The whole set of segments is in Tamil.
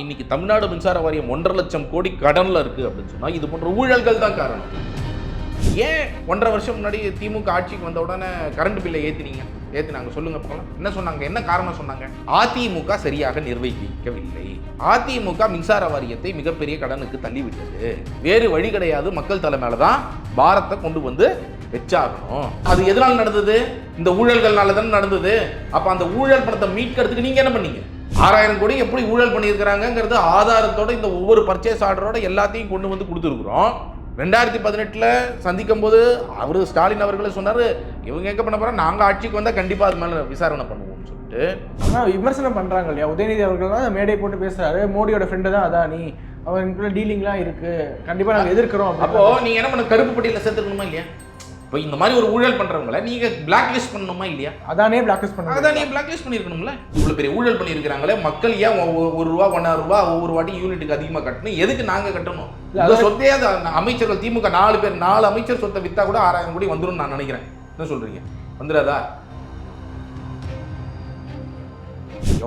இன்னைக்கு தமிழ்நாடு மின்சார வாரியம் ஒன்றரை லட்சம் கோடி கடன்ல இருக்கு அப்படின்னு சொன்னா இது போன்ற ஊழல்கள் தான் காரணம். ஏன் ஒன்றரை வருஷம் முன்னாடி திமுக ஆட்சிக்கு வந்த உடனே கரண்ட் பில்லை ஏத்தினீங்க? ஏத்தினாங்க. சொல்லுங்க பார்க்கலாம். என்ன சொன்னாங்க? என்ன காரணம் சொன்னாங்க? அதிமுக சரியாக நிர்வகிக்கவில்லை. அதிமுக மின்சார வாரியத்தை மிகப்பெரிய கடனுக்கு தள்ளிவிட்டது. வேறு வழி கிடையாது. மக்கள் தலைமையில தான் பாரத்தை கொண்டு வந்து வச்சாகணும். அது எதனால் நடந்தது? இந்த ஊழல்கள்னால தானே நடந்தது. அப்ப அந்த ஊழல் பணத்தை மீட்கிறதுக்கு நீங்க என்ன பண்ணீங்க? ஆறாயிரம் கோடி எப்படி ஊழல் பண்ணியிருக்கிறாங்கங்கிறது ஆதாரத்தோட இந்த ஒவ்வொரு பர்ச்சேஸ் ஆர்டரோட எல்லாத்தையும் கொண்டு வந்து கொடுத்துருக்குறோம். ரெண்டாயிரத்தி பதினெட்டில் சந்திக்கும் போது அவர் ஸ்டாலின் அவர்களே சொன்னார் இவங்க எங்கே பண்ண போகிறோம் நாங்கள் ஆட்சிக்கு வந்தால் கண்டிப்பாக அது மேலே விசாரணை பண்ணுவோம்னு சொல்லிட்டு. ஆனால் விமர்சனம் பண்ணுறாங்க இல்லையா? உதயநிதி அவர்கள் தான் மேடை போட்டு பேசுறாரு மோடியோட ஃப்ரெண்டு தான் அதானி அவங்களுக்குள்ள டீலிங்லாம் இருக்கு. கண்டிப்பாக நாங்கள் எதிர்க்கிறோம். அப்போ நீங்க என்ன பண்ண கருப்பு பட்டியலில் சேர்த்துக்கணுமா இல்லையா? இப்போ இந்த மாதிரி ஒரு ஊழல் பண்றவங்கள நீங்க பிளாக் லிஸ்ட் பண்ணணுமா இல்லையா? அதானே பிளாக்லிஸ்ட் பண்ணாங்க அதான் நீ பிளாக் லிஸ்ட் பண்ணிருக்கணும்ல? இவ்வளவு பெரிய ஊழல் பண்ணியிருக்கிறாங்களே மக்கள் ஏன் ஒரு ரூபா ஒன்றரை ரூபா ஒவ்வொரு வாட்டி யூனிட்டுக்கு அதிகமாக கட்டணும்? எதுக்கு நாங்க கட்டணும்? இல்ல, சொத்தே அமைச்சர்கள் திமுக நாலு பேர் நாலு அமைச்சர் சொத்தை வித்தா கூட ஆறாயிரம் கோடி வந்துடும் நான் நினைக்கிறேன். என்ன சொல்றீங்க? வந்துடாதா?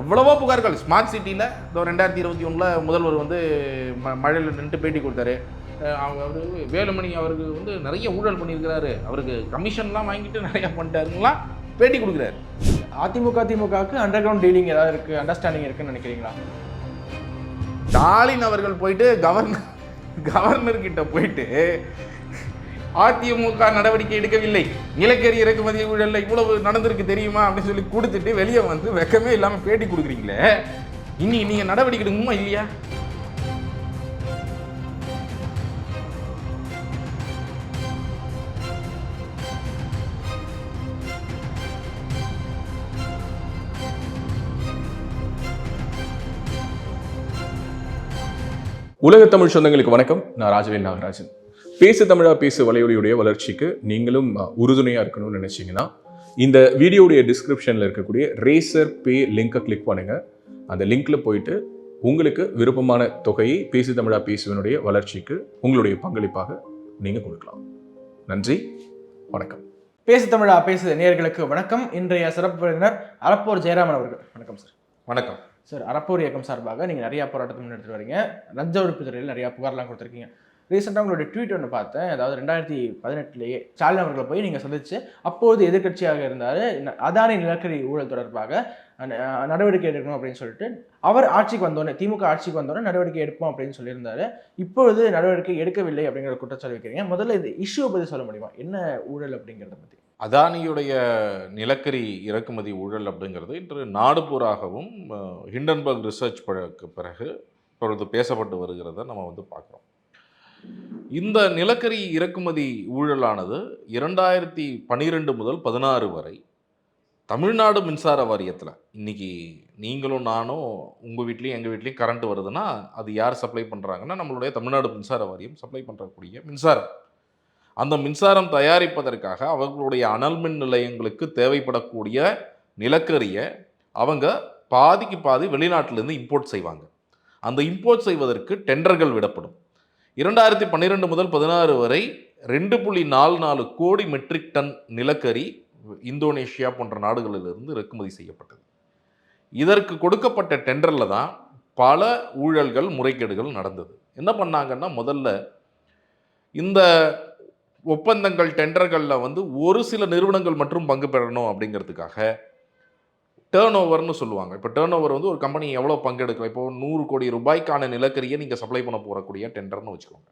எவ்வளவோ புகார்கள். ஸ்மார்ட் சிட்டியில் ரெண்டாயிரத்தி இருபத்தி ஒன்றில் முதல்வர் வந்து ம மழையில் நின்று பேட்டி கொடுத்தாரு. அவர் வேலுமணி அவருக்கு வந்து நிறைய ஊழல் பண்ணியிருக்கிறாரு. அவருக்கு கமிஷன்லாம் வாங்கிட்டு நிறைய பண்ணிட்டாருங்களாம் பேட்டி கொடுக்குறாரு. அதிமுக திமுகவுக்கு அண்டர் கிரவுண்ட் டீலிங் ஏதாவது இருக்கு அண்டர்ஸ்டாண்டிங் இருக்குன்னு நினைக்கிறீங்களா? ஸ்டாலின் அவர்கள் போயிட்டு கவர்னர் கவர்னர் கிட்ட போயிட்டு அதிமுக நடவடிக்கை எடுக்கவில்லை. நிலக்கரி இறக்குமதி ஊழலில் இவ்வளவு நடந்திருக்கு தெரியுமா அப்படின்னு சொல்லி கொடுத்துட்டு வெளியே வந்து வெக்கமே இல்லாமல் பேட்டி கொடுக்குறீங்களே. இனி நீங்கள் நடவடிக்கை எடுக்குமா இல்லையா? உலக தமிழ் சொந்தங்களுக்கு வணக்கம். நான் ராஜவேல் நாகராஜன். பேசு தமிழா பேசு வலையொலியுடைய வளர்ச்சிக்கு நீங்களும் அஹ், உறுதுணையா இருக்கணும்னு நினைச்சீங்கன்னா இந்த வீடியோடைய டிஸ்கிரிப்ஷன்ல இருக்கக்கூடிய ரேசர் பே லிங்கை கிளிக் பண்ணுங்க. அந்த லிங்க்ல போயிட்டு உங்களுக்கு விருப்பமான தொகையை பேசு தமிழா பேசுவனுடைய வளர்ச்சிக்கு உங்களுடைய பங்களிப்பாக நீங்க கொடுக்கலாம். நன்றி வணக்கம். பேசு தமிழா பேசு நேயர்களுக்கு வணக்கம். இன்றைய சிறப்பு விருந்தினர் அறப்போர் ஜெயராமன் அவர்கள். வணக்கம் சார். வணக்கம். சார் அறப்போர் இயக்கம் சார்பாக நீங்கள் நிறையா போராட்டத்தை முன்னெடுத்துட்டு வரீங்க. லஞ்ச ஒழிப்பு துறையில் நிறையா புகார்லாம் கொடுத்துருக்கீங்க. ரீசெண்டாக உங்களுடைய ட்வீட் ஒன்று பார்த்தேன். அதாவது ரெண்டாயிரத்தி பதினெட்டுலேயே ஸ்டாலின் அவர்களை போய் நீங்கள் சந்திச்சு அப்போது எதிர்க்கட்சியாக இருந்தார். அதானி நிலக்கரி ஊழல் தொடர்பாக நடவடிக்கை எடுக்கணும் அப்படின்னு சொல்லிட்டு அவர் ஆட்சிக்கு வந்தோடனே திமுக ஆட்சிக்கு வந்தோடனே நடவடிக்கை எடுப்போம் அப்படின்னு சொல்லியிருந்தாரு. இப்பொழுது நடவடிக்கை எடுக்கவில்லை அப்படிங்கிற குற்றச்சாட்டு வைக்கிறீங்க. முதல்ல இது இஷ்யூ பற்றி சொல்ல முடியுமா? என்ன ஊழல் அப்படிங்கிறத பற்றி அதானியுடைய நிலக்கரி இறக்குமதி ஊழல் அப்படிங்கிறது இன்று நாடுபூராகவும் ஹிண்டன்பர்க் ரிசர்ச் பிறகு இப்பொழுது பேசப்பட்டு வருகிறத நம்ம வந்து பார்க்குறோம். இந்த நிலக்கரி இறக்குமதி ஊழலானது இரண்டாயிரத்தி பன்னிரெண்டு முதல் பதினாறு வரை தமிழ்நாடு மின்சார வாரியத்தில் இன்னைக்கு நீங்களும் நானும் உங்கள் வீட்லேயும் எங்கள் வீட்லேயும் கரண்ட் வருதுன்னா அது யார் சப்ளை பண்ணுறாங்கன்னா நம்மளுடைய தமிழ்நாடு மின்சார வாரியம் சப்ளை பண்ணுறக்கூடிய மின்சாரம். அந்த மின்சாரம் தயாரிப்பதற்காக அவர்களுடைய அனல் மின் நிலையங்களுக்கு தேவைப்படக்கூடிய நிலக்கரியை அவங்க பாதிக்கு பாதி வெளிநாட்டிலேருந்து இம்போர்ட் செய்வாங்க. அந்த இம்போர்ட் செய்வதற்கு டெண்டர்கள் விடப்படும். இரண்டாயிரத்தி பன்னிரெண்டு முதல் பதினாறு வரை ரெண்டு புள்ளி நாலு நாலு கோடி மெட்ரிக் டன் நிலக்கரி இந்தோனேஷியா போன்ற நாடுகளிலிருந்து இறக்குமதி செய்யப்பட்டது. இதற்கு கொடுக்கப்பட்ட டெண்டரில் தான் பல ஊழல்கள் முறைகேடுகள் நடந்தது. என்ன பண்ணாங்கன்னா முதல்ல இந்த ஒப்பந்தங்கள் டெண்டர்களில் வந்து ஒரு சில நிறுவனங்கள் மட்டும் பங்கு பெறணும் அப்படிங்கிறதுக்காக டேர்ன் ஓவர்னு சொல்லுவாங்க. இப்போ டேர்ன் ஓவர் வந்து ஒரு கம்பெனி எவ்வளோ பங்கெடுக்கலாம்? இப்போ நூறு கோடி ரூபாய்க்கான நிலக்கரியை நீங்கள் சப்ளை பண்ண போகக்கூடிய டெண்டர்னு வச்சுக்கோங்க.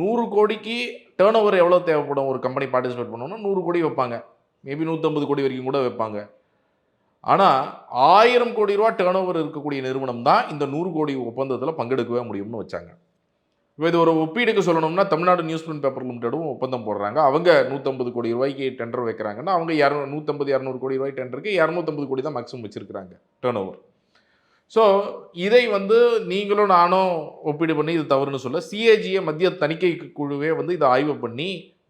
நூறு கோடிக்கு டேர்ன் ஓவர் எவ்வளோ தேவைப்படும்? ஒரு கம்பெனி பார்ட்டிசிபேட் பண்ணணும்னா நூறு கோடி வைப்பாங்க. மேபி நூற்றம்பது கோடி வரைக்கும் கூட வைப்பாங்க. ஆனால் ஆயிரம் கோடி ரூபா டேர்ன் ஓவர் இருக்கக்கூடிய நிறுவனம் தான் இந்த நூறு கோடி ஒப்பந்தத்தில் பங்கெடுக்கவே முடியும்னு வச்சாங்க. இப்போ இது ஒரு ஒப்பீடுக்கு சொல்லணும்னா தமிழ்நாடு நியூஸ் பிரிண்ட் பேப்பர் லிமிடெடும் ஒப்பந்தம் போடுறாங்க. அவங்க நூற்றம்பது கோடி ரூபாய்க்கு டெண்டர் வைக்கிறாங்கன்னா அவங்க இரநூ நூற்றம்பது இரநூறு கோடி ரூபாய் டெண்டருக்கு இரநூத்தம்பது கோடி தான் மேக்ஸிமம் வச்சுருக்கிறாங்க. டேர்ன் ஓவர் ஸோ இதை வந்து நீங்களும் நானும் ஒப்பீடு பண்ணி இது தவறுன்னு சொல்ல சிஏஜியை மத்திய தணிக்கை குழுவே வந்து இதை ஆய்வு பண்ணி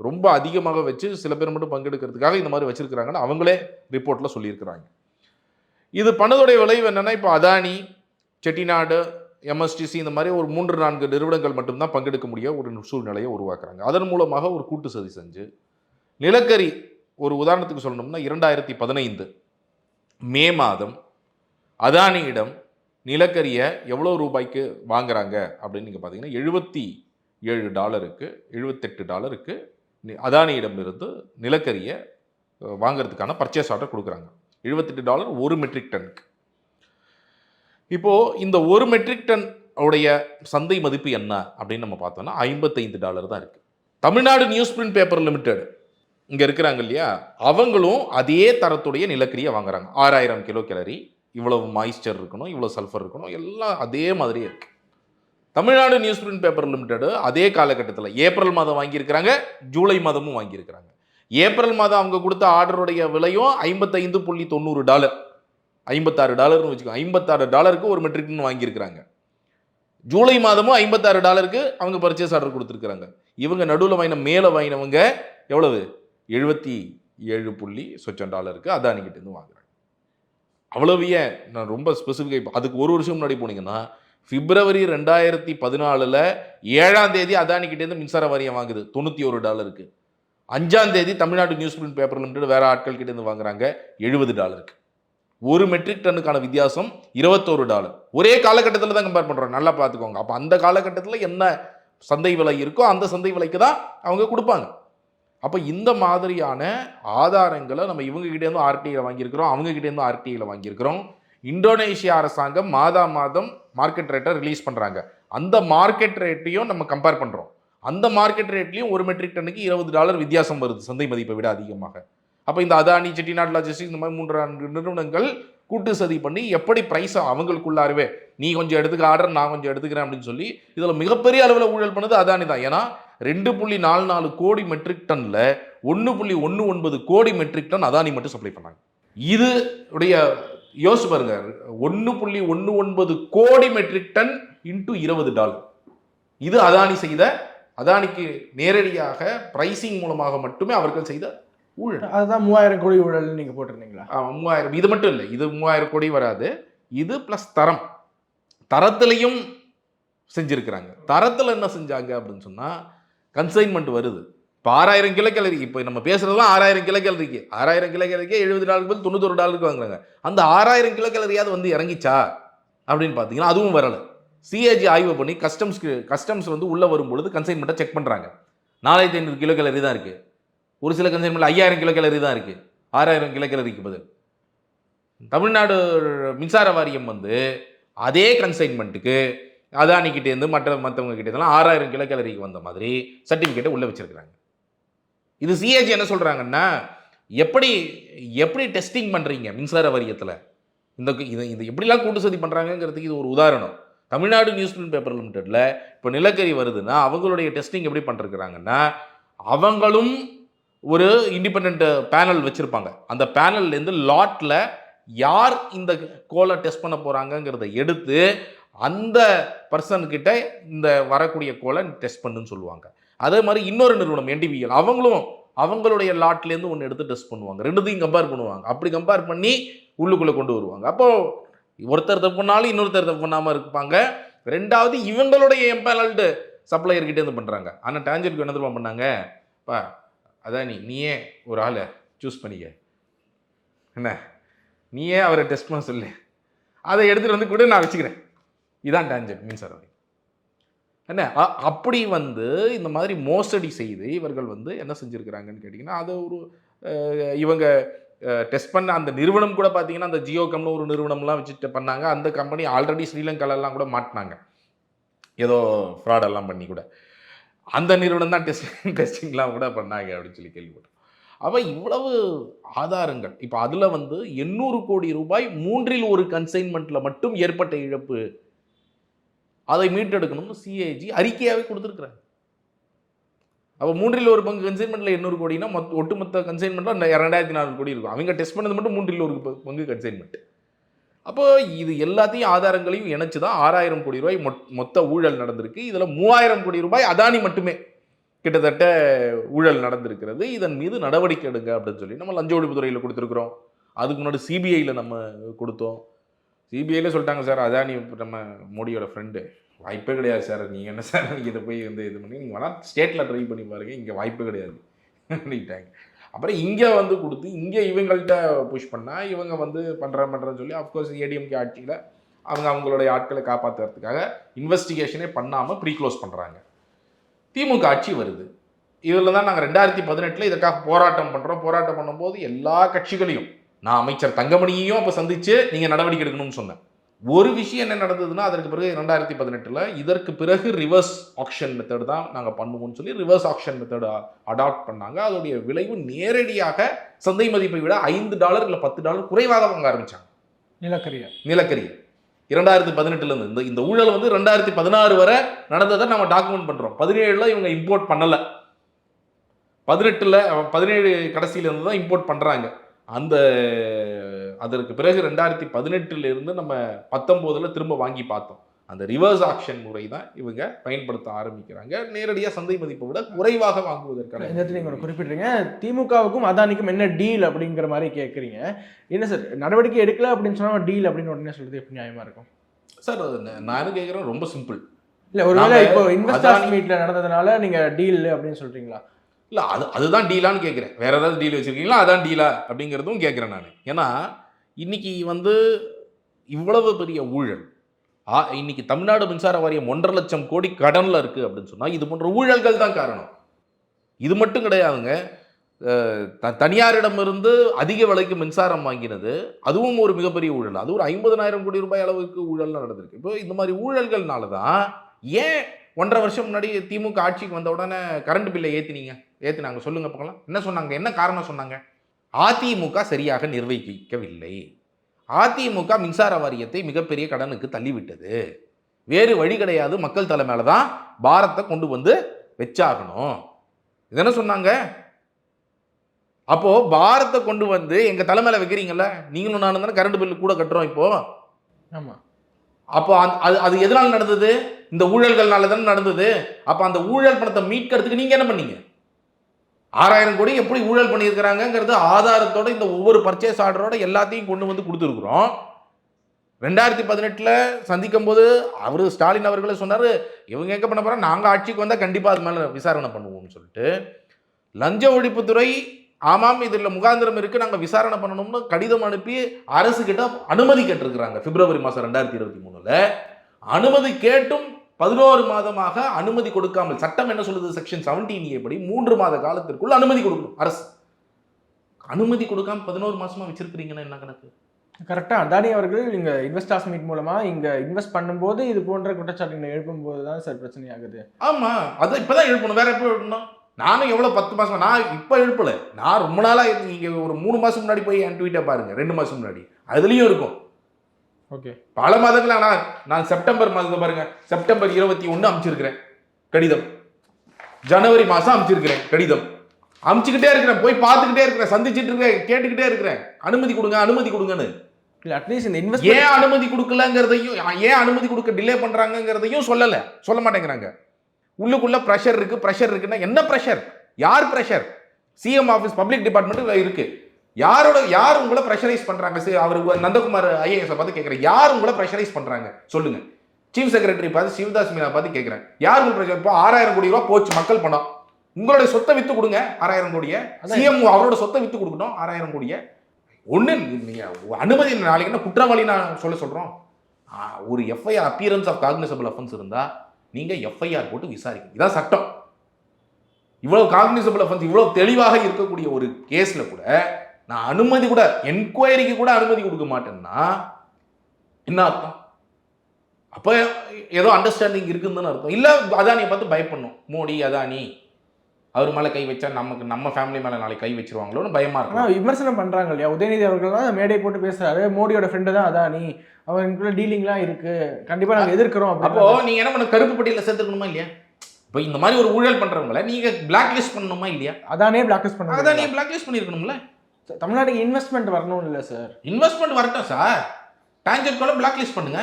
ரொம்ப அதிகமாக வச்சு சில பேர் மட்டும் பங்கெடுக்கிறதுக்காக இந்த மாதிரி வச்சுருக்கிறாங்கன்னு அவங்களே ரிப்போர்ட்டில் சொல்லியிருக்கிறாங்க. இது பண்ணதுடைய விளைவு என்னென்னா இப்போ அதானி செட்டிநாடு எம்எஸ்டிசி இந்த மாதிரி ஒரு மூன்று நான்கு நிறுவனங்கள் மட்டும்தான் பங்கெடுக்க முடிய ஒரு சூழ்நிலையை உருவாக்குறாங்க. அதன் மூலமாக ஒரு கூட்டு சதி செஞ்சு நிலக்கரி ஒரு உதாரணத்துக்கு சொல்லணும்னா இரண்டாயிரத்தி பதினைந்து மே மாதம் அதானியிடம் நிலக்கரியை எவ்வளோ ரூபாய்க்கு வாங்குறாங்க அப்படின்னு நீங்கள் பார்த்தீங்கன்னா எழுபத்தி ஏழு டாலருக்கு எழுபத்தெட்டு டாலருக்கு நி- அதானியிடமிருந்து நிலக்கரியை வாங்கிறதுக்கான வாங்குறதுக்கான பர்ச்சேஸ் ஆர்டர் கொடுக்குறாங்க. எழுபத்தெட்டு டாலர் ஒரு மெட்ரிக் டனுக்கு இப்போது இந்த ஒரு மெட்ரிக் டன் உடைய சந்தை மதிப்பு என்ன அப்படின்னு நம்ம பார்த்தோம்னா ஐம்பத்தைந்து டாலர் தான் இருக்குது Tamil Nadu news print paper limited இங்கே இருக்கிறாங்க இல்லையா? அவங்களும் அதே தரத்துடைய நிலக்கரியை வாங்குறாங்க. ஆறாயிரம் கிலோ கேலரி இவ்வளவு மாய்ஸ்சர் இருக்கணும் இவ்வளோ சல்ஃபர் இருக்கணும் எல்லாம் அதே மாதிரியே இருக்குது Tamil Nadu news print paper limited அதே காலகட்டத்தில் ஏப்ரல் மாதம் வாங்கியிருக்கிறாங்க ஜூலை மாதமும் வாங்கியிருக்கிறாங்க. ஏப்ரல் மாதம் அவங்க கொடுத்த ஆர்டருடைய விலையும் ஐம்பத்தைந்து புள்ளி தொண்ணூறு டாலர் ஐம்பத்தாறு டாலர்னு வச்சுக்கோ ஐம்பத்தாறு டாலருக்கு ஒரு மெட்ரிக் டன் வாங்கியிருக்கிறாங்க. ஜூலை மாதமும் ஐம்பத்தாறு டாலருக்கு அவங்க பர்ச்சேஸ் ஆர்டர் கொடுத்துருக்குறாங்க. இவங்க நடுவில் வாங்கின மேலே வாங்கினவங்க எவ்வளவு? எழுபத்தி ஏழு புள்ளி சொச்சம் டாலருக்கு அதானிக்கிட்டேருந்து வாங்குறாங்க. அவ்வளவு ஏன்? நான் ரொம்ப ஸ்பெசிஃபிக்காக அதுக்கு ஒரு வருஷம் முன்னாடி போனீங்கன்னா பிப்ரவரி ரெண்டாயிரத்தி பதினாலில் ஏழாம் தேதி அதானிக்கிட்டேருந்து மின்சார வாரியம் வாங்குது தொண்ணூற்றி ஒரு டாலருக்கு. அஞ்சாம் தேதி Tamil Nadu news print paper limited வேறு ஆட்கள் கிட்டேருந்து வாங்குறாங்க எழுபது டாலருக்கு. ஒரு மெட்ரிக் டன்னுக்கான வித்தியாசம் இருபத்தோரு டாலர் ஒரே காலகட்டத்தில் தான் கம்பேர் பண்ணுறோம் நல்லா பார்த்துக்கோங்க. அப்போ அந்த காலகட்டத்தில் என்ன சந்தை விலை இருக்கோ அந்த சந்தை விலைக்கு தான் அவங்க கொடுப்பாங்க. அப்போ இந்த மாதிரியான ஆதாரங்களை நம்ம இவங்ககிட்டேருந்து ஆர்டிஐயில் வாங்கியிருக்கிறோம். அவங்ககிட்டேருந்து ஆர்டிஐயில் வாங்கியிருக்கிறோம். இந்தோனேஷியா அரசாங்கம் மாதா மாதம் மார்க்கெட் ரேட்டை ரிலீஸ் பண்ணுறாங்க அந்த மார்க்கெட் ரேட்டையும் நம்ம கம்பேர் பண்ணுறோம் அந்த மார்க்கெட் ரேட்லேயும் ஒரு மெட்ரிக் டன்னுக்கு இருபது டாலர் வித்தியாசம் வருது. சந்தை மதிப்பை விட அதிகமாக. அப்போ இந்த அதானி செட்டிநாடு லாஜிஸ்டிக் இந்த மாதிரி மூன்று நிறுவனங்கள் கூட்டு சதி பண்ணி எப்படி ப்ரைஸை அவங்களுக்குள்ளாரவே நீ கொஞ்சம் எடுத்துக்க ஆர்டர் நான் கொஞ்சம் எடுத்துக்கிறேன் அப்படின்னு சொல்லி இதில் மிகப்பெரிய அளவில் ஊழல் பண்ணது அதானி தான். ஏன்னா ரெண்டு புள்ளி நாலு நாலு கோடி மெட்ரிக் டனில் ஒன்று புள்ளி ஒன்று ஒன்பது கோடி மெட்ரிக் டன் அதானி மட்டும் சப்ளை பண்ணாங்க. இது உடைய யோசிச்சு பாருங்க. ஒன்று புள்ளி ஒன்று ஒன்பது கோடி மெட்ரிக் டன் இன்டூ இருபது டாலர் இது அதானி செய்த அதானிக்கு நேரடியாக பிரைசிங் மூலமாக மட்டுமே அவர்கள் செய்த ஊழல். அதுதான் மூவாயிரம் கோடி ஊழல் நீங்க போட்டிருந்தீங்களா? ஆ, மூவாயிரம். இது மட்டும் இல்லை இது மூவாயிரம் கோடி வராது. இது ப்ளஸ் தரம். தரத்திலையும் செஞ்சுருக்கிறாங்க. தரத்தில் என்ன செஞ்சாங்க அப்படின்னு சொன்னால் கன்சைன்மெண்ட் வருது. இப்போ ஆறாயிரம் கிலோ கேலரி இப்போ நம்ம பேசுகிறதுலாம் ஆறாயிரம் கிலோ கேலரிக்கு ஆறாயிரம் கிலோ கேலரிக்கு எழுபது டாலருக்கு பதில் தொண்ணூத்தொரு டாலருக்கு வாங்குறாங்க. அந்த ஆறாயிரம் கிலோ கேலரியாவது வந்து இறங்கிச்சா அப்படின்னு பார்த்தீங்கன்னா அதுவும் வரலை. சிஏஜி ஆய்வு பண்ணி கஸ்டம்ஸ்க்கு கஸ்டம்ஸ் வந்து உள்ளே வரும்பொழுது கன்சைன்மெண்ட்டை செக் பண்ணுறாங்க நாலாயிரத்தி ஐநூறு கிலோ கேலரி தான் இருக்குது ஒரு சில கன்சைன்மெண்ட் ஐயாயிரம் கிலோ கேலரி தான் இருக்குது ஆறாயிரம் கிலோ கேலரிக்கு பதில். தமிழ்நாடு மின்சார வாரியம் வந்து அதே கன்சைன்மெண்ட்டுக்கு அதானிக்கிட்டேருந்து மற்ற மற்றவங்க கிட்டேருந்துலாம் ஆறாயிரம் கிலோ கேலரிக்கு வந்த மாதிரி சர்டிஃபிகேட்டை உள்ளே வச்சிருக்கிறாங்க. இது சிஏஜி என்ன சொல்கிறாங்கன்னா எப்படி எப்படி டெஸ்டிங் பண்ணுறீங்க மின்சார வாரியத்தில்? இந்த இது இது எப்படிலாம் கூட்டு சதி பண்ணுறாங்கங்கிறதுக்கு இது ஒரு உதாரணம். தமிழ்நாடு நியூஸ் பிரிண்ட் பேப்பர் லிமிடெடில் இப்போ நிலக்கரி வருதுன்னா அவங்களுடைய டெஸ்டிங் எப்படி பண்ணிருக்கிறாங்கன்னா அவங்களும் ஒரு இண்டிபெண்ட் பேனல் வச்சுருப்பாங்க. அந்த பேனல்லேருந்து லாட்டில் யார் இந்த கோலை டெஸ்ட் பண்ண போகிறாங்கங்கிறத எடுத்து அந்த பர்சன்கிட்ட இந்த வரக்கூடிய கோலை டெஸ்ட் பண்ணுன்னு சொல்லுவாங்க. அதே மாதிரி இன்னொரு நிறுவனம் என்டிபிஎல் அவங்களும் அவங்களுடைய லாட்லேருந்து ஒன்று எடுத்து டெஸ்ட் பண்ணுவாங்க. ரெண்டுத்தையும் கம்பேர் பண்ணுவாங்க. அப்படி கம்பேர் பண்ணி உள்ளுக்குள்ளே கொண்டு வருவாங்க. அப்போது ஒருத்தர் தப்பு பண்ணாலும் இன்னொருத்தர் தப்பு பண்ணாமல் இருப்பாங்க. ரெண்டாவது இவங்களுடைய எம்பேனல்டு சப்ளையர்கிட்டேருந்து பண்ணுறாங்க ஆனால் டேஞ்சருக்கு என்ன தெரியுமா பண்ணாங்க? இப்போ அதான் நீ நீயே ஒரு ஆளை சூஸ் பண்ணிக்க. என்ன? நீயே அவரை டெஸ்ட் பண்ண சொல்லு. அதை எடுத்துகிட்டு வந்து கூட நான் வச்சுக்கிறேன். இதான் டேஞ்சர் மின்சாரம் என்ன? அ- அப்படி வந்து இந்த மாதிரி மோசடி செய்து இவர்கள் வந்து என்ன செஞ்சுருக்கிறாங்கன்னு கேட்டிங்கன்னா அது ஒரு இவங்க டெஸ்ட் பண்ண அந்த நிறுவனம் கூட பார்த்தீங்கன்னா அந்த ஜியோ கம்னு ஒரு நிறுவனம்லாம் வச்சுட்டு பண்ணாங்க. அந்த கம்பெனி ஆல்ரெடி ஸ்ரீலங்காலெல்லாம் கூட மாட்டினாங்க. ஏதோ ஃப்ராடெல்லாம் பண்ணி கூட. அந்த நிறுவனம் தான் டெஸ்டிங் டெஸ்டிங்லாம் கூட பண்ணாங்க அப்படின்னு சொல்லி கேள்விப்பட்டோம் அப்போ இவ்வளவு ஆதாரங்கள். இப்போ அதில் வந்து எண்ணூறு கோடி ரூபாய் மூன்றில் ஒரு கன்சைன்மெண்ட்டில் மட்டும் ஏற்பட்ட இழப்பு அதை மீட்டெடுக்கணும்னு சிஏஜி அறிக்கையாகவே கொடுத்துருக்குறாங்க. அப்போ மூன்றில் ஒரு பங்கு கன்சைன்மெண்ட்டில் எண்ணூறு கோடினா மொத்த ஒட்டுமொத்த கன்சைன்மெண்ட்டில் ரெண்டாயிரத்தி நானூறு கோடி இருக்கும். அவங்க டெஸ்ட் பண்ணது மட்டும் மூன்றில் ஒரு பங்கு கன்சைன்மெண்ட் அப்போ இது எல்லாத்தையும் ஆதாரங்களையும் இணைச்சு தான் ஆறாயிரம் கோடி ரூபாய் மொத்த ஊழல் நடந்திருக்கு. இதில் மூவாயிரம் கோடி ரூபாய் அதானி மட்டுமே கிட்டத்தட்ட ஊழல் நடந்திருக்கிறது. இதன் மீது நடவடிக்கை எடுங்க அப்படின்னு சொல்லி நம்ம லஞ்ச ஒழிப்புத்துறையில் கொடுத்துருக்குறோம். அதுக்கு முன்னாடி சிபிஐயில் நம்ம கொடுத்தோம். சிபிஐயில் சொல்லிட்டாங்க சார் அதானி நம்ம மோடியோட ஃப்ரெண்டு வாய்ப்பே கிடையாது சார். நீங்கள் என்ன சார்? நீங்கள் இதை போய் வந்து இது பண்ணி நீங்கள் வேணால் ஸ்டேட்டில் ட்ரை பண்ணி பாருங்கள் இங்கே வாய்ப்பே கிடையாது. பண்ணிட்டாங்க அப்புறம் இங்கே வந்து கொடுத்து இங்கே இவங்கள்ட்ட புஷ் பண்ணால் இவங்க வந்து பண்ணுறேன் பண்ணுறேன்னு சொல்லி அஃப்கோர்ஸ் ஏடிஎம்கே ஆட்சியில் அவங்க அவங்களுடைய ஆட்களை காப்பாற்றுறதுக்காக இன்வெஸ்டிகேஷனே பண்ணாமல் ப்ரீ க்ளோஸ் பண்ணுறாங்க திமுக ஆட்சி வருது. இதில் தான் நாங்கள் ரெண்டாயிரத்தி பதினெட்டில் இதற்காக போராட்டம் பண்ணுறோம் போராட்டம் பண்ணும்போது எல்லா கட்சிகளையும் நான் அமைச்சர் தங்கமணியையும் அப்போ சந்தித்து நீங்கள் நடவடிக்கை எடுக்கணும்னு சொன்னேன். ஒரு விஷயம் என்ன நடந்ததுன்னா அதற்கு பிறகு ரெண்டாயிரத்தி பதினெட்டில் இதற்கு பிறகு ரிவர்ஸ் ஆக்ஷன் மெத்தட் தான் நாங்கள் பண்ணுவோம்னு சொல்லி ரிவர்ஸ் ஆக்ஷன் மெத்தட் அடாப்ட் பண்ணாங்க. அதோடைய விளைவு நேரடியாக சந்தை மதிப்பை விட ஐந்து டாலர் இல்லை பத்து டாலர் குறைவாக வாங்க ஆரம்பிச்சாங்க. நிலக்கரியா. நிலக்கரி இரண்டாயிரத்தி பதினெட்டுல இருந்து இந்த இந்த ஊழல் வந்து ரெண்டாயிரத்தி பதினாறு வரை நடந்ததை நம்ம டாக்குமெண்ட் பண்றோம். பதினேழுல இவங்க இம்போர்ட் பண்ணல. பதினெட்டுல பதினேழு கடைசியில இருந்து தான் இம்போர்ட் பண்றாங்க. அந்த அதற்கு பிறகு ரெண்டாயிரத்தி பதினெட்டுல இருந்து நம்ம பத்தொன்பதுல திரும்ப வாங்கி பார்த்தோம். அந்த ரிவர்ஸ் ஆக்ஷன் முறை தான் இவங்க பயன்படுத்த ஆரம்பிக்கிறாங்க. நேரடியாக சந்தை மதிப்பை விட குறைவாக வாங்குவதற்கான இடத்துல நீங்க ஒண்ணு குறிப்பிட்றீங்க திமுகவுக்கும் அதானிக்கும் என்ன டீல் அப்படிங்கிற மாதிரி கேட்குறீங்க என்ன சார் நடவடிக்கை எடுக்கல அப்படின்னு சொன்னா டீல் அப்படின்னு உடனே சொல்றது எப்படி நியாயமா இருக்கும்? சார் அது நா- நானும் கேட்குறேன் ரொம்ப சிம்பிள் இல்ல ஒருவேளை இப்போ இன்வெஸ்டர்ஸ் மீட்ல நடந்ததுனால நீங்க டீல் அப்படின்னு சொல்றீங்களா? இல்லை அது அதுதான் டீலான்னு கேட்குறேன் வேற ஏதாவது டீல் வச்சிருக்கீங்களா? அதான் டீலா அப்படிங்கிறதும் கேட்குறேன் நான். ஏன்னா இன்னைக்கு வந்து இவ்வளவு பெரிய ஊழல். ஆ இன்னைக்கு தமிழ்நாடு மின்சார வாரியம் ஒன்றரை லட்சம் கோடி கடனில் இருக்குது அப்படின்னு சொன்னால் இது போன்ற ஊழல்கள் தான் காரணம். இது மட்டும் கிடையாதுங்க. த- தனியாரிடமிருந்து அதிக விலைக்கு மின்சாரம் வாங்கினது அதுவும் ஒரு மிகப்பெரிய ஊழல். அது ஒரு ஐம்பதனாயிரம் கோடி ரூபாய் அளவுக்கு ஊழல் நடந்திருக்கு. இப்போ இந்த மாதிரி ஊழல்கள்னால தான் ஏன் ஒன்றரை வருஷம் முன்னாடி திமுக ஆட்சிக்கு வந்த உடனே கரண்ட் பில்லை ஏற்றினீங்க ஏற்றினாங்க சொல்லுங்கள் பார்க்கலாம். என்ன சொன்னாங்க? என்ன காரணம் சொன்னாங்க? அதிமுக சரியாக நிர்வகிக்கவில்லை. அதிமுக மின்சார வாரியத்தை மிகப்பெரிய கடனுக்கு தள்ளிவிட்டது. வேறு வழி கிடையாது. மக்கள் தலை மேல தான் பாரத்தை கொண்டு வந்து வச்சாகணும். இது என்ன சொன்னாங்க. அப்போ பாரத்தை கொண்டு வந்து எங்க தலைமையில வைக்கிறீங்கல்ல? நீங்களும் நானும் தானே கரண்ட் பில்லு கூட கட்டுறோம் இப்போ. ஆமா. அப்போ அது அது எதனால நடந்தது? இந்த ஊழல்கள்னால தானே நடந்தது. அப்போ அந்த ஊழல் பணத்தை மீட்கிறதுக்கு நீங்க என்ன பண்ணீங்க? ஆறாயிரம் கோடி எப்படி ஊழல் பண்ணியிருக்கிறாங்கங்கிறது ஆதாரத்தோட இந்த ஒவ்வொரு பர்ச்சேஸ் ஆர்டரோட எல்லாத்தையும் கொண்டு வந்து கொடுத்துருக்குறோம். ரெண்டாயிரத்தி பதினெட்டில் சந்திக்கும் போது அவர் ஸ்டாலின் அவர்களே சொன்னார் இவங்க எங்கே பண்ண போகிறோம் நாங்கள் ஆட்சிக்கு வந்தால் கண்டிப்பாக அது மேலே விசாரணை பண்ணுவோம்னு சொல்லிட்டு. லஞ்ச ஒழிப்புத்துறை ஆமாம் இதில் முகாந்திரம் இருக்குது நாங்கள் விசாரணை பண்ணணும்னு கடிதம் அனுப்பி அரசுக்கிட்ட அனுமதி கேட்டிருக்கிறாங்க. பிப்ரவரி மாதம் ரெண்டாயிரத்தி இருபத்தி மூணில். அனுமதி கேட்டும் பதினோரு மாதமாக அனுமதி கொடுக்காமல் சட்டம் என்ன சொல்லுது? செக்ஷன் செவன்டீன் படி மூன்று மாத காலத்திற்குள் அனுமதி கொடுக்கணும் அரசு. அனுமதி கொடுக்காம பதினோரு மாசமா வச்சிருக்கிறீங்கன்னா என்ன கணக்கு? கரெக்டா. அதானி அவர்கள் இங்க இன்வெஸ்டர்ஸ் மீட் மூலமா இங்க இன்வெஸ்ட் பண்ணும்போது இது போன்ற குற்றச்சாட்டுகளை எழுப்பும்போது தான் சார் பிரச்சனை ஆகுது ஆமா. அது இப்பதான் எழுப்பணும். வேற எப்போ எழுப்பணும்? நானும் எவ்வளவு பத்து மாசம்? நான் இப்ப எழுப்பல. நான் ரொம்ப நாளா நீங்க ஒரு மூணு மாசம் முன்னாடி போய் என் ட்வீட்டை பாருங்க. ரெண்டு மாசம் முன்னாடி. அதுலயும் இருக்கும். ஓகே. பல மாதங்களா நான் நான் செப்டம்பர் மாதத்தை பாருங்க. செப்டம்பர் இருபத்தி ஒன்று அமைச்சிருக்கிறேன். கடிதம். ஜனவரி மாசம் அமைச்சிருக்கிறேன். கடிதம். அமுச்சுக்கிட்டே இருக்கிறேன். போய் பார்த்துக்கிட்டே இருக்கிறேன். சந்திச்சிட்டு இருக்கேன் கேட்டுக்கிட்டே இருக்கிறேன். அனுமதி கொடுங்க அனுமதி கொடுங்கன்னு. இல்ல அட்லீஸ்ட் இந்த இன்வெஸ்ட் ஏன் அனுமதி கொடுக்கலங்கிறதையும் ஏன் அனுமதி கொடுக்க டிலே பண்றாங்கங்கிறதையும் சொல்லல. சொல்ல மாட்டேங்கிறாங்க. உள்ளுக்குள்ள ப்ரெஷர் இருக்கு ப்ரெஷர் இருக்குன்னா என்ன ப்ரெஷர் யார் pressure CM office public department இருக்கு. யாரோட யார் உங்களை ப்ரெஷரைஸ் பண்றாங்க? சரி, அவர் நந்தகுமார் ஐஏஎஸ் பார்த்து கேட்குறேன் யார் உங்களை ப்ரெஷரைஸ் பண்றாங்க? சொல்லுங்க. சீஃப் செக்ரட்டரி பார்த்து சிவதாஸ் மீனா பார்த்து கேட்குறேன் யார் ப்ரெஷர் இப்போ ஆறாயிரம் கோடி ரூபா போச்சு மக்கள் பணம். உங்களுடைய சொத்தை வித்து கொடுங்க ஆறாயிரம் கோடியை. சிஎம் அவரோட சொத்தை வித்து கொடுக்கணும் ஆறாயிரம் கோடியை. ஒன்று நீங்க அனுமதி நாளைக்கு என்ன குற்றவாளி நான் சொல்ல சொல்றோம்? ஆ, ஒரு FIR appearance of cognizable offence இருந்தா நீங்க எஃப்ஐஆர் போட்டு விசாரிக்கணும். இதான் சட்டம். இவ்வளவு காக்னிசபிள் அஃபென்ஸ் இவ்வளவு தெளிவாக இருக்கக்கூடிய ஒரு கேஸ்ல கூட நான் அனுமதி கூட என்கொயரிக்கு கூட அனுமதி கொடுக்க மாட்டேன்னா என்ன அர்த்தம்? அப்ப ஏதோ அண்டர்ஸ்டாண்டிங் இருக்குன்னு அர்த்தம். இல்ல அதானியை பார்த்து பயப்படணும். மோடி அதானி அவர் மேல கை வச்சா நமக்கு நம்ம ஃபேமிலி மேல நாளைக்கு கை வச்சிருவாங்களோன்னு பயமா ஆனா இருக்கும் விமர்சனம் பண்றாங்க இல்லையா? உதயநிதி அவர்கள் தான் மேடை போட்டு பேசுறாரு. மோடியோட ஃப்ரெண்டு தான் அதானி. அவங்களுக்குள்ள டீலிங்லாம் இருக்கு. கண்டிப்பா நாங்க எதிர்க்கிறோம் அப்போ அப்போ நீங்க என்ன பண்ண கருப்பு பட்டியல சேர்த்துக்கணுமா இல்லையா? இப்போ இந்த மாதிரி ஒரு ஊழல் பண்றவங்கள நீங்க பிளாக் லிஸ்ட் பண்ணணுமா இல்லையா? அதானே பிளாக்லிஸ்ட் பண்ணாங்க அதான் நீங்க பிளாக் லிஸ்ட் பண்ணிருக்கணும்ல தமிழ்நாட்டுக்கு இன்வெஸ்ட்மெண்ட் வரணும் இல்ல சார் இன்வெஸ்ட்மெண்ட் வரட்டும் சார் டான்ஜெட் கோல பிளாக் லிஸ்ட் பண்ணுங்க.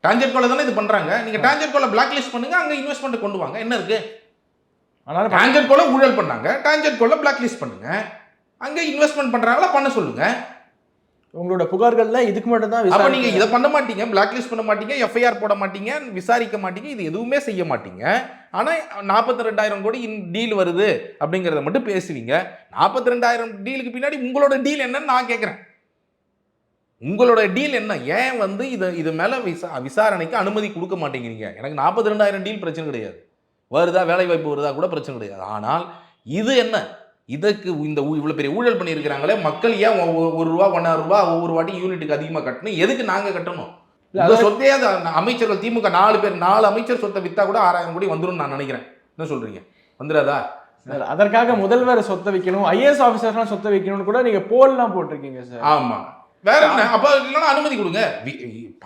டான்ஜெட் கோல தானே இது பண்றாங்க. நீங்க டான்ஜெட் கோல பிளாக் லிஸ்ட் பண்ணுங்க அங்க இன்வெஸ்ட்மெண்ட் கொண்டு வாங்க. என்ன இருக்கு? ஆனாலும் டான்ஜெட் கோல ஊழல் பண்ணாங்க. டான்ஜெட் கோல பிளாக் லிஸ்ட் பண்ணுங்க. அங்க இன்வெஸ்ட்மெண்ட் பண்றாங்களா? பண்ண சொல்லுங்க. உங்களோட புகார்கள்ல இதுக்கு மட்டும் தான் அப்ப நீங்க விசாரிக்க- இதை பண்ண மாட்டீங்க பிளாக் லிஸ்ட் பண்ண மாட்டீங்க எஃப்ஐஆர் போட மாட்டீங்க விசாரிக்க மாட்டீங்க இது எதுவுமே செய்ய மாட்டீங்க. ஆனா நாற்பத்தி ரெண்டாயிரம் கோடி டீல் வருது அப்படிங்கறத மட்டும் பேசுவீங்க. நாற்பத்தி ரெண்டாயிரம் டீலுக்கு பின்னாடி உங்களோட டீல் என்னன்னு நான் கேட்கறேன் உங்களோட டீல் என்ன? ஏன் வந்து இது இது மேலே விசா விசாரணைக்கு அனுமதி கொடுக்க மாட்டேங்கிறீங்க? எனக்கு நாற்பத்தி ரெண்டாயிரம் டீல் பிரச்சனை கிடையாது. வருதா வேலை வாய்ப்பு வருதா கூட பிரச்சனை கிடையாது. ஆனால் இது என்ன? இதுக்கு இந்த இவ்வளவு பெரிய ஊழல் பண்ணியிருக்கிறாங்களே மக்கள் ஏன் ஒரு ரூபா ஒன்றரை ரூபா ஒவ்வொரு வாட்டி யூனிட்டுக்கு அதிகமாக கட்டணும்? எதுக்கு நாங்கள் கட்டணும்? சொத்தையே அந்த அமைச்சர்கள் திமுக நாலு பேர் நாலு அமைச்சர் சொத்தை வித்தா கூட ஆறாயிரம் கோடி வந்துடும் நான் நினைக்கிறேன். என்ன சொல்றீங்க? வந்துடாதா சார் அதற்காக முதல்வர் சொத்தை வைக்கணும் ஐஏஎஸ் ஆஃபீஸர்லாம் சொத்தை வைக்கணும்னு கூட நீங்க போல்லாம் போட்டிருக்கீங்க சார். ஆமா. வேற என்ன? அப்ப இல்லைன்னா அனுமதி கொடுங்க.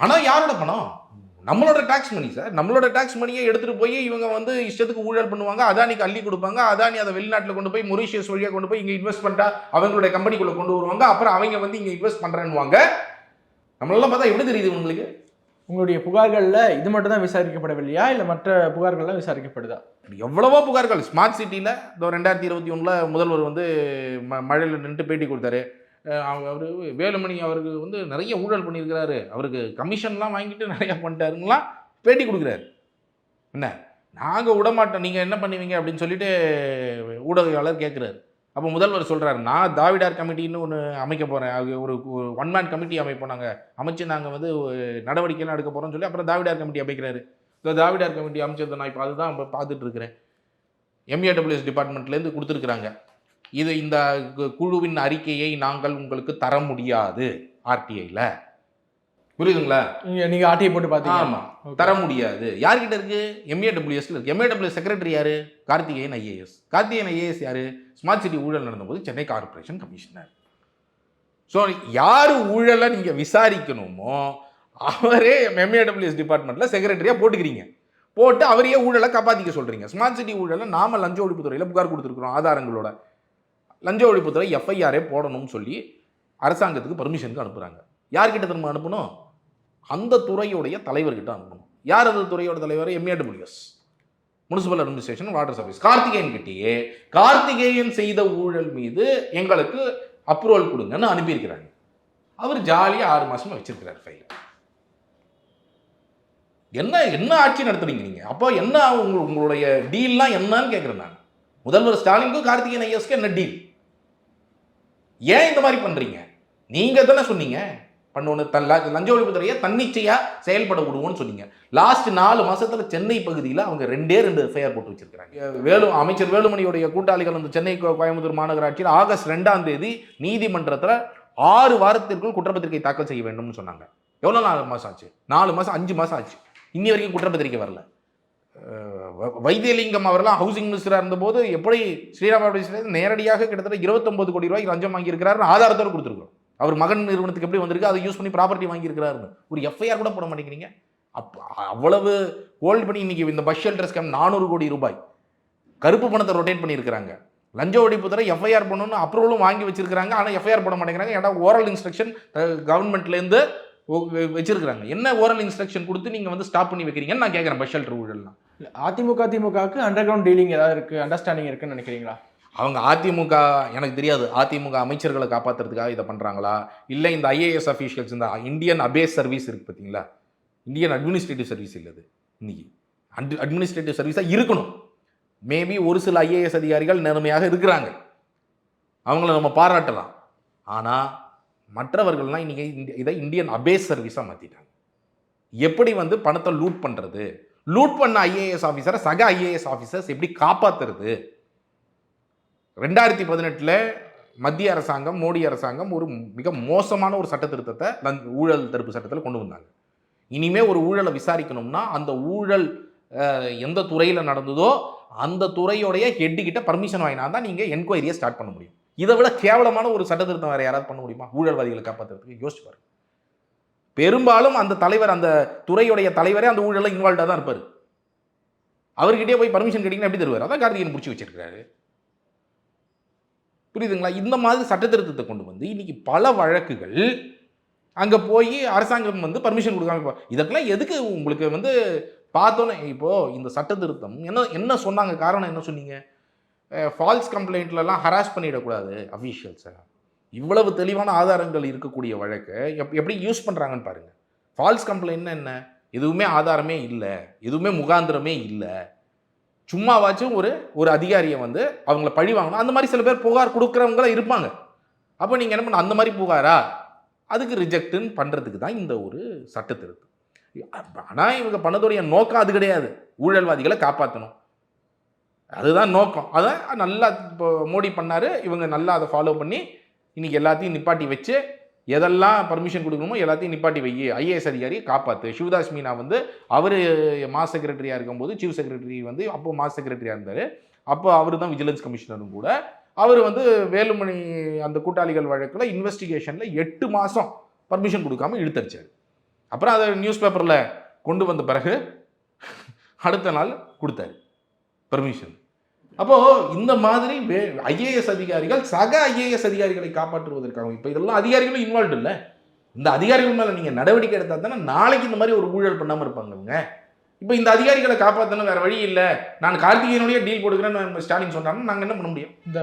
பணம் யாரோட பணம்? நம்மளோட டாக்ஸ் மணி சார் நம்மளோட டாக்ஸ் மணியை எடுத்துட்டு போய் இவங்க வந்து இஷ்டத்துக்கு ஊழல் பண்ணுவாங்க அதானிக்கு அள்ளி கொடுப்பாங்க அதானி அதை வெளிநாட்டுல கொண்டு போய் மொரிஷியஸ் வழியா கொண்டு போய் இங்க இன்வெஸ்ட் பண்ணிட்டா அவங்களுடைய கம்பெனிக்குள்ள கொண்டு வருவாங்க. அப்புறம் அவங்க வந்து இங்க இன்வெஸ்ட் பண்றேன்னுவாங்க. நம்மளெல்லாம் பார்த்தா எப்படி தெரியுது உங்களுக்கு உங்களுடைய புகார்கள்ல இது மட்டும் தான் விசாரிக்கப்படவில்லையா? இல்ல மற்ற புகார்கள்லாம் விசாரிக்கப்படுதா? எவ்வளவோ புகார்கள். ஸ்மார்ட் சிட்டியில் இந்த ரெண்டாயிரத்தி இருபத்தி ஒன்றில் முதல்வர் வந்து ம மழையில் நின்று பேட்டி கொடுத்தாரு. அவர் வேலுமணி அவருக்கு வந்து நிறைய ஊழல் பண்ணியிருக்கிறாரு. அவருக்கு கமிஷன்லாம் வாங்கிட்டு நிறைய பண்ணிட்டாருங்களாம் பேட்டி கொடுக்குறாரு. என்ன? நாங்கள் விடமாட்டோம். நீங்கள் என்ன பண்ணுவீங்க? அப்படின்னு சொல்லிட்டு ஊடகவியாளர் கேட்குறாரு அப்போ முதல்வர் சொல்கிறாரு நான் தாவிடார் கமிட்டின்னு ஒன்று அமைக்க போகிறேன் அது ஒரு ஒன் மேன் கமிட்டி அமைப்போம் நாங்கள் அமைச்சு நாங்கள் வந்து நடவடிக்கைலாம் எடுக்க போகிறோம்னு சொல்லி அப்புறம் தாவிடார் கமிட்டி அமைக்கிறாரு. இந்த தாவிடார் கமிட்டி அமைச்சது நான் இப்போ அதுதான் பார்த்துட்டு இருக்கிறேன். எம்ஏடபிள்யூஎஸ் டிபார்ட்மெண்ட்லேருந்து கொடுத்துருக்குறாங்க. இது இந்த குழுவின் அறிக்கையை நாங்கள் உங்களுக்கு தர முடியாது ஆர்டிஐயில் புரியுதுங்களா? நீங்க நீங்க ஆட்டையை போட்டு பாத்தீங்க. ஆமா. தர முடியாது. யார்கிட்ட இருக்கு? எம்ஏடபிள்யூஎஸ்ல இருக்கு. எம்ஏடபிள்யூஎஸ் செக்ரட்டரி யாரு? கார்த்திகேயன் ஐஏஎஸ். கார்த்திகேயன் ஐஏஎஸ் யாரு? ஸ்மார்ட் சிட்டி ஊழல் நடந்தபோது சென்னை கார்ப்பரேஷன் கமிஷனர் ஸோ யார் ஊழலை நீங்க விசாரிக்கணுமோ அவரே எம்ஏடபிள்யூஎஸ் டிபார்ட்மெண்ட்ல செக்ரட்டரியா போட்டுக்கிறீங்க. போட்டு அவரையே ஊழலை காப்பாத்திக்க சொல்றீங்க. ஸ்மார்ட் சிட்டி ஊழலை நாம லஞ்ச ஒழிப்புத்துறையில் புகார் கொடுத்துருக்குறோம் ஆதாரங்களோட. லஞ்ச ஒழிப்புத்துறை எஃப்ஐஆரே போடணும்னு சொல்லி அரசாங்கத்துக்கு பர்மிஷனுக்கு அனுப்புகிறாங்க யார்கிட்ட திரும்ப அனுப்பணும்? அந்த துறையுடைய தலைவர்கிட்ட அனுப்பணும். யார் அந்த துறையோட தலைவர்? MAWS municipal administration water service Karthikeyan கிட்டேயே கார்த்திகேயன் செய்த ஊழல் மீது எங்களுக்கு அப்ரூவல் கொடுங்கன்னு அனுப்பியிருக்கிறாங்க. அவர் ஜாலியாக ஆறு மாதமாக வச்சிருக்கிறார் ஃபைல் என்ன என்ன ஆட்சி நடத்துறீங்க நீங்கள் அப்போ என்ன உங்க உங்களுடைய டீல்லாம் என்னன்னு கேட்குறேன் நான். முதல்வர் ஸ்டாலினுக்கும் கார்த்திகேயன் ஐஎஸ்க்கு என்ன டீல் ஏன் இந்த மாதிரி பண்ணுறீங்க நீங்கள் தானே சொன்னீங்க. பண்ணணும் தன் ல- லஞ்ச ஒழிப்புத்துறையை தன்னிச்சையா செயல்பட விடுவோம்னு சொன்னீங்க. லாஸ்ட் நாலு மாதத்தில் சென்னை பகுதியில் அவங்க ரெண்டே ரெண்டு எஃப்ஐஆர் போட்டு வச்சிருக்கிறாங்க. வேலு அமைச்சர் வேலுமணியுடைய கூட்டாளிகள் வந்து சென்னை கோ- கோயம்புத்தூர் மாநகராட்சியில் ஆகஸ்ட் ரெண்டாம் தேதி நீதிமன்றத்தில் ஆறு வாரத்திற்குள் குற்றப்பத்திரிகை தாக்கல் செய்ய வேண்டும்னு சொன்னாங்க. எவ்வளோ நாலு மாதம் ஆச்சு? நாலு மாதம் அஞ்சு மாதம் ஆச்சு. இன்னி வரைக்கும் குற்றப்பத்திரிக்கை வரல. வைத்தியலிங்கம் அவரெல்லாம் ஹவுசிங் மினிஸ்டராக இருந்தபோது எப்படி ஸ்ரீராம நேரடியாக கிட்டத்தட்ட இருபத்தொம்பது கோடி ரூபாய் லஞ்சம் வாங்கியிருக்கிறாருன்னு ஆதாரத்தோடு கொடுத்துருக்கோம் அவர் மகன் நிறுவனத்துக்கு எப்படி வந்திருக்கு? அதை யூஸ் பண்ணி ப்ராப்பர்ட்டி வாங்கியிருக்கிறாருன்னு. ஒரு எஃப்ஐஆர் கூட போட மாட்டேங்கிறீங்க. அப் அவ்வளவு ஹோல்ட் பண்ணி இன்றைக்கி இந்த பஸ் ஷெல்டர் ஸ்கேம் நானூறு கோடி ரூபாய். கருப்பு பணத்தை ரொட்டேட் பண்ணியிருக்கிறாங்க. லஞ்ச ஒழிப்புத்துறை எஃப்ஐஆர் பண்ணணும்னு அப்ரூவலும் வாங்கி வச்சிருக்கிறாங்க. ஆனால் எஃப்ஐஆர் போட மாட்டேங்கிறாங்க. ஏன்னா ஓரல் இன்ஸ்ட்ரக்ஷன் கவர்மெண்ட்லேருந்து வச்சிருக்கிறாங்க. என்ன ஓரல் இன்ஸ்ட்ரக்ஷன் கொடுத்து நீங்கள் வந்து ஸ்டாப் பண்ணி வைக்கிறீங்கன்னு நான் கேட்குறேன் பஸ் ஷெல்டர் ஊழல்லாம். அதிமுக திமுகவுக்கு அண்டர் கிரவுண்ட் டீலிங் ஏதாவது இருக்கு அண்டர்ஸ்டாண்டிங் இருக்குன்னு நினைக்கிறீங்களா? அவங்க அதிமுக எனக்கு தெரியாது. அதிமுக அமைச்சர்களை காப்பாற்றுறதுக்காக இதை பண்ணுறாங்களா இல்லை இந்த ஐஏஎஸ் அஃபீஷியல்ஸ் இந்த இந்தியன் அபேஸ் சர்வீஸ் இருக்குது பார்த்தீங்களா? இந்தியன் அட்மினிஸ்ட்ரேட்டிவ் சர்வீஸ் இல்லது இன்னைக்கு அட் அட்மினிஸ்ட்ரேட்டிவ் சர்வீஸாக இருக்கணும். மேபி ஒரு சில ஐஏஎஸ் அதிகாரிகள் நேர்மையாக இருக்கிறாங்க. அவங்கள நம்ம பாராட்டலாம். ஆனால் மற்றவர்கள்லாம் இன்றைக்கி இந்த- இதை இந்தியன் அபேஸ் சர்வீஸாக மாற்றிட்டாங்க எப்படி வந்து பணத்தை லூட் பண்ணுறது லூட் பண்ண ஐஏஎஸ் ஆஃபீஸரை சக ஐஏஎஸ் ஆஃபீஸர்ஸ் எப்படி காப்பாற்றுறது ரெண்டாயிரத்தி பதினெட்டில் மத்திய அரசாங்கம் மோடி அரசாங்கம் ஒரு மிக மோசமான ஒரு சட்ட திருத்தத்தை ஊழல் தடுப்பு சட்டத்தில் கொண்டு வந்தாங்க. இனிமே ஒரு ஊழலை விசாரிக்கணும்னா அந்த ஊழல் எந்த துறையில் நடந்ததோ அந்த துறையோடைய ஹெட்டுக்கிட்ட பர்மிஷன் வாங்கினா தான் நீங்கள் என்கொயரியை ஸ்டார்ட் பண்ண முடியும். இதை விட கேவலமான ஒரு சட்ட திருத்தம் வேறு யாராவது பண்ண முடியுமா? ஊழல்வாதிகளை காப்பாற்றுறதுக்கு யோசிச்சு பாருங்கள் பெரும்பாலும் அந்த தலைவர் அந்த துறையுடைய தலைவரே அந்த ஊழலில் இன்வால்வ்டாக தான் இருப்பார். அவர்கிட்டயே போய் பர்மிஷன் கேட்டிங்கன்னா எப்படி தருவார்? அதான் கார்த்திகேயன் பிடிச்சி வச்சிருக்காரு புரியுதுங்களா? இந்த மாதிரி சட்ட திருத்தத்தை கொண்டு வந்து இன்னைக்கு பல வழக்குகள் அங்கே போய் அரசாங்கம் வந்து பர்மிஷன் கொடுக்காம இதற்கெல்லாம் எதுக்கு உங்களுக்கு வந்து பார்த்தோன்னே இப்போது இந்த சட்ட திருத்தம் என்ன என்ன சொன்னாங்க? காரணம் என்ன சொன்னீங்க? ஃபால்ஸ் கம்ப்ளைண்ட்லலாம் ஹராஸ் பண்ணிடக்கூடாது அஃபீஷியல்ஸை இவ்வளவு தெளிவான ஆதாரங்கள் இருக்கக்கூடிய வழக்கை எப் எப்படி யூஸ் பண்ணுறாங்கன்னு பாருங்கள் ஃபால்ஸ் கம்ப்ளைண்ட்னா என்ன? எதுவுமே ஆதாரமே இல்லை. எதுவுமே முகாந்திரமே இல்லை. சும்மாவாச்சும் ஒரு ஒரு அதிகாரியை வந்து அவங்கள பழி வாங்கணும். அந்த மாதிரி சில பேர் புகார் கொடுக்குறவங்களாம் இருப்பாங்க. அப்போ நீங்கள் என்ன பண்ண அந்த மாதிரி புகாரா? அதுக்கு ரிஜெக்டுன்னு பண்ணுறதுக்கு தான் இந்த ஒரு சட்ட திருத்தம் ஆனால் இவங்க பண்ணதுடைய நோக்கம் அது கிடையாது. ஊழல்வாதிகளை காப்பாற்றணும் அதுதான் நோக்கம். அதான் நல்லா இப்போ மோடி பண்ணார். இவங்க நல்லா அதை ஃபாலோ பண்ணி இன்றைக்கி எல்லாத்தையும் நிப்பாட்டி வச்சு எதெல்லாம் பர்மிஷன் கொடுக்கணுமோ எல்லாத்தையும் நிப்பாட்டி வை. ஐஏஎஸ் அதிகாரியை காப்பாற்று சிவதாஸ் மீனா வந்து அவர் மாஸ் செக்ரட்டரியாக இருக்கும்போது சீஃப் செக்ரட்டரி வந்து அப்போ மாஸ் செக்ரட்டரியாக இருந்தார். அப்போ அவர் தான் விஜிலன்ஸ் கமிஷனரும் கூட. அவர் வந்து வேலுமணி அந்த கூட்டாளிகள் வழக்கில் இன்வெஸ்டிகேஷனில் எட்டு மாதம் பர்மிஷன் கொடுக்காம இழுத்தடிச்சார். அப்புறம் அதை நியூஸ் பேப்பரில் கொண்டு வந்த பிறகு அடுத்த நாள் கொடுத்தாரு. பர்மிஷன் அப்போது இந்த மாதிரி ஐஏஎஸ் அதிகாரிகள் சக ஐஏஎஸ் அதிகாரிகளை காப்பாற்றுவதற்காக இப்போ இதெல்லாம் அதிகாரிகளும் இன்வால்வ் இல்லை. இந்த அதிகாரிகள் மேலே நீங்கள் நடவடிக்கை எடுத்தால் தானே நாளைக்கு இந்த மாதிரி ஒரு ஊழல் பண்ணாமல் இருப்பாங்க இவங்க இப்போ இந்த அதிகாரிகளை காப்பாற்றணும் வேற வழி இல்லை. நான் கார்த்திகேயனுடைய டீல் கொடுக்குறேன்னு ஸ்டாலின் சொன்னாங்கன்னா நாங்கள் என்ன பண்ண முடியும்? இந்த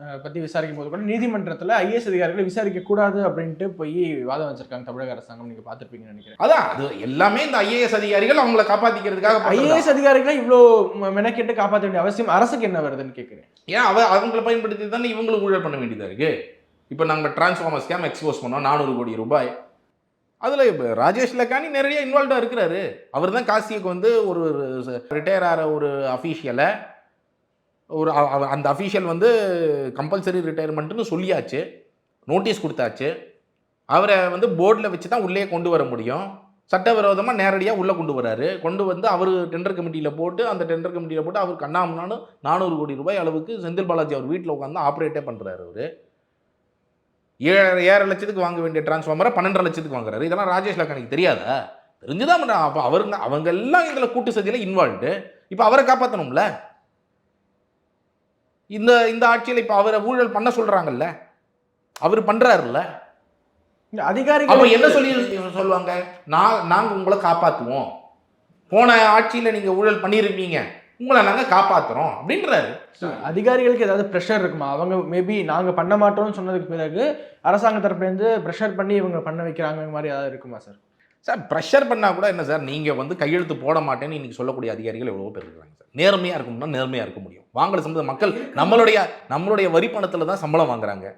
அஹ், பத்தி விசாரிக்கும் போது கூட நீதிமன்றத்துல ஐஏஎஸ் அதிகாரிகளை விசாரிக்க கூடாது அப்படின்ட்டு போய் வாதம் வச்சிருக்காங்க தமிழக அரசாங்கம். நீங்க பார்த்திருப்பீங்கன்னு நினைக்கிறேன். அதான் அது எல்லாமே இந்த ஐஏஎஸ் அதிகாரிகள் அவங்கள காப்பாற்றிக்கிறதுக்காக. ஐஏஎஸ் அதிகாரிகளை இவ்வளோ மெனக்கெட்டு காப்பாற்ற வேண்டிய அவசியம் அரசுக்கு என்ன வருதுன்னு கேட்குறேன் ஏன் அவ அவங்கள பயன்படுத்தி தானே இவங்களும் ஊழல் பண்ண வேண்டியதாக இருக்கு? இப்போ நாங்கள் டிரான்ஸ்ஃபார்மர் ஸ்கேம் எக்ஸ்போஸ் பண்ணோம் நானூறு கோடி ரூபாய். அதில் இப்போ ராஜேஷ் லக்கானி நிறைய இன்வால்வ்டாக இருக்கிறாரு. அவர் தான் காசிக்கு வந்து ஒரு ரிட்டையர் ஆகிற ஒரு அஃபீஷியலை ஒரு அந்த அஃபீஷியல் வந்து கம்பல்சரி ரிட்டையர்மெண்ட்டுன்னு சொல்லியாச்சு. நோட்டீஸ் கொடுத்தாச்சு. அவரை வந்து போர்டில் வச்சு தான் உள்ளே கொண்டு வர முடியும். சட்டவிரோதமாக நேரடியாக உள்ளே கொண்டு வராரு. கொண்டு வந்து அவர் டெண்டர் கமிட்டியில் போட்டு அந்த டெண்டர் கமிட்டியில் போட்டு அவர் கண்ணாமனான்னு நானூறு கோடி ரூபாய் அளவுக்கு செந்தில் பாலாஜி அவர் வீட்டில் உட்காந்து ஆப்ரேட்டே பண்ணுறாரு அவர். ஏழரை ஏழரை லட்சத்துக்கு வாங்க வேண்டிய டிரான்ஸ்ஃபார்மரை பன்னெண்டரை லட்சத்துக்கு வாங்குறாரு. இதெல்லாம் ராஜேஷ் லக்கானிக்கு தெரியாதா? தெரிஞ்சுதான் பண்ணுறான் அப்போ அவருங்க அவங்க எல்லாம் இதில் கூட்டு சதியில் இன்வால்வ்டு இப்போ அவரை காப்பாற்றணும்ல இந்த இந்த ஆட்சியில் இப்போ அவரை ஊழல் பண்ண சொல்கிறாங்கல்ல அவர் பண்ணுறாருல்ல அதிகாரிகள் என்ன சொல்லி சொல்லுவாங்க? நான் நாங்கள் உங்களை காப்பாற்றுவோம் போன ஆட்சியில் நீங்கள் ஊழல் பண்ணியிருப்பீங்க. உங்களை நாங்கள் காப்பாற்றுறோம் அப்படின்றாரு. அதிகாரிகளுக்கு ஏதாவது ப்ரெஷர் இருக்குமா? அவங்க மேபி நாங்க பண்ண மாட்டோம்னு சொன்னதுக்கு பிறகு அரசாங்க தரப்புலேருந்து ப்ரெஷர் பண்ணி இவங்க பண்ண வைக்கிறாங்க மாதிரி ஏதாவது இருக்குமா சார் சார் ப்ரெஷர் பண்ணால் கூட என்ன சார் நீங்கள் வந்து கையெழுத்து போட மாட்டேன்னு இன்னைக்கு சொல்லக்கூடிய அதிகாரிகள் எவ்வளோ பேர் இருக்காங்க சார் நேர்மையாக இருக்கணும்னா நேர்மையாக இருக்க முடியும். வாங்கல சம்பளம் மக்கள் நம்மளுடைய நம்மளுடைய வரி பணத்தில் தான் சம்பளம் வாங்குறாங்க.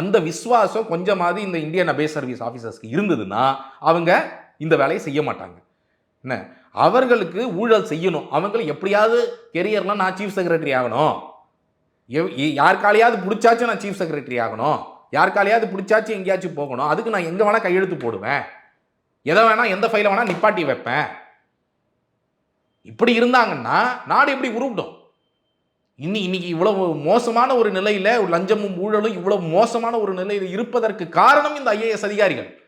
அந்த விஸ்வாசம் கொஞ்சமாவது இந்த இந்தியன் அபே சர்வீஸ் ஆஃபீஸர்ஸ்க்கு இருந்ததுன்னா அவங்க இந்த வேலையை செய்ய மாட்டாங்க. என்ன? அவர்களுக்கு ஊழல் செய்யணும். அவங்களை எப்படியாவது கெரியர்லாம் நான் சீஃப் செக்ரட்டரி ஆகணும். யாருக்காலையாவது பிடிச்சாச்சும் நான் சீஃப் செக்ரட்டரி ஆகணும். யாருக்காலையாவது பிடிச்சாச்சும் எங்கேயாச்சும் போகணும். அதுக்கு நான் எங்கே வேணால் கையெழுத்து போடுவேன். எதை வேணால் எந்த ஃபைலை வேணால் நிப்பாட்டி வைப்பேன். இப்படி இருந்தாங்கன்னா நாடு எப்படி உருவிட்டோம் இன்னி இன்னைக்கு இவ்வளவு மோசமான ஒரு நிலையில் ஒரு லஞ்சமும் ஊழலும் இவ்வளவு மோசமான ஒரு நிலையில் இருப்பதற்கு காரணம் இந்த ஐஏஎஸ் அதிகாரிகள்.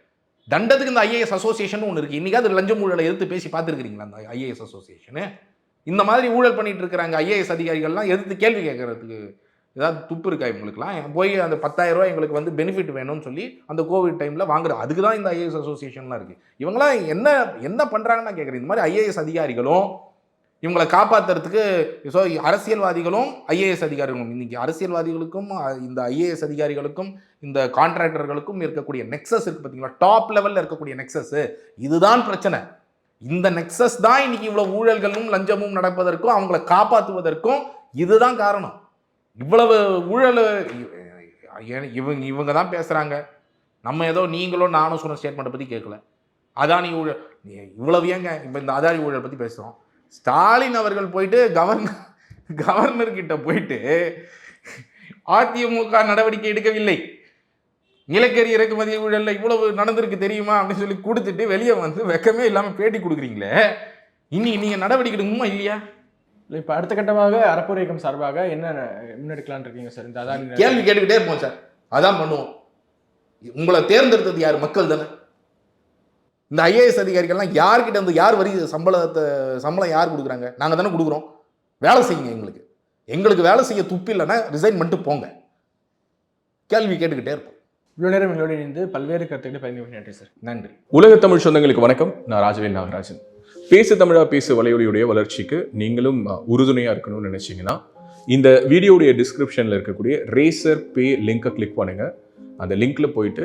தண்டத்துக்கு இந்த ஐஏஎஸ் அசோசியேஷன் ஒன்று இருக்கு. இன்னைக்காவது லஞ்சம் ஊழலை எதிர்த்து பேசி பார்த்துருக்கிறீங்களா அந்த ஐஏஎஸ் அசோசியேஷனு இந்த மாதிரி ஊழல் பண்ணிட்டு இருக்கிறாங்க ஐஏஎஸ் அதிகாரிகள்லாம் எதிர்த்து கேள்வி கேட்கறதுக்கு ஏதாவது துப்பு இருக்கா இவங்களுக்குலாம் போய் அந்த 10000 ரூபாய் எங்களுக்கு வந்து பெனிஃபிட் வேணும்னு சொல்லி அந்த கோவிட் டைமில் வாங்குற அதுக்கு தான் இந்த ஐஏஎஸ் அசோசியேஷன்லாம் இருக்குது இவங்களாம் என்ன என்ன பண்ணுறாங்கன்னு நான் கேட்குறேன். இந்த மாதிரி ஐஏஎஸ் அதிகாரிகளும் இவங்களை காப்பாற்றுறதுக்கு ஸோ அரசியல்வாதிகளும் ஐஏஎஸ் அதிகாரிகளும் இன்றைக்கி அரசியல்வாதிகளுக்கும் இந்த ஐஏஎஸ் அதிகாரிகளுக்கும் இந்த கான்ட்ராக்டர்களுக்கும் இருக்கக்கூடிய நெக்ஸஸ் இருக்குது பார்த்தீங்களா டாப் லெவலில் இருக்கக்கூடிய நெக்ஸஸ்ஸு இதுதான் பிரச்சனை. இந்த நெக்ஸஸ் தான் இன்றைக்கி இவ்வளோ ஊழல்களும் லஞ்சமும் நடப்பதற்கும் அவங்கள காப்பாற்றுவதற்கும் இதுதான் காரணம். இவ்வளவு ஊழல் இவங்க இவங்க தான் பேசுகிறாங்க நம்ம ஏதோ நீங்களும் நானும் சொன்ன ஸ்டேட்மெண்ட்டை பற்றி கேட்கல அதானி ஊழல் இவ்வளவு ஏங்க இப்போ இந்த அதானி ஊழல் பற்றி பேசுகிறோம் ஸ்டாலின் அவர்கள் போயிட்டு கவர்னர் கவர்னர் கிட்ட போயிட்டு அதிமுக நடவடிக்கை எடுக்கவில்லை. நிலக்கரி இறக்குமதி ஊழல்ல இவ்வளவு நடந்திருக்கு தெரியுமா அப்படின்னு சொல்லி கொடுத்துட்டு வெளியே வந்து வெக்கமே இல்லாமல் பேட்டி கொடுக்குறீங்களே. இனி நீங்கள் நடவடிக்கை எடுக்கணுமா இல்லையா? இப்போ அடுத்த கட்டமாக அறப்போர் இயக்கம் சார்பாக என்ன முன்னெடுக்கலாம்னு இருக்கீங்க சார்? இந்த அதானி கேள்வி கேட்டுக்கிட்டே இருப்போம் சார். அதான் பண்ணுவோம். உங்களை தேர்ந்தெடுத்தது யார்? மக்கள் தானே. இந்த ஐஏஎஸ் அதிகாரிகள்லாம் யார்கிட்ட இருந்து யார் வரி சம்பளத்தை சம்பளம் யார் கொடுக்குறாங்க? நாங்கள் தானே கொடுக்குறோம். வேலை செய்யுங்க எங்களுக்கு. எங்களுக்கு வேலை செய்ய துப்பு இல்லைன்னா ரிசைன் பண்ணிட்டு போங்க. கேள்வி கேட்டுக்கிட்டே இருப்போம். இவ்வளோ நேரம் எங்களோட இணைந்து பல்வேறு கருத்துக்களை பதிவு நன்றி சார் நன்றி. உலக தமிழ் சொந்தங்களுக்கு வணக்கம். நான் ராஜவேல் நாகராஜன். பேசு தமிழா பேசு வலையொலியுடைய வளர்ச்சிக்கு நீங்களும் அஹ், உறுதுணையா இருக்கணும்னு நினைச்சீங்கன்னா இந்த வீடியோடைய டிஸ்கிரிப்ஷன்ல இருக்கக்கூடிய ரேசர் பே லிங்கை கிளிக் பண்ணுங்க. அந்த லிங்க்ல போயிட்டு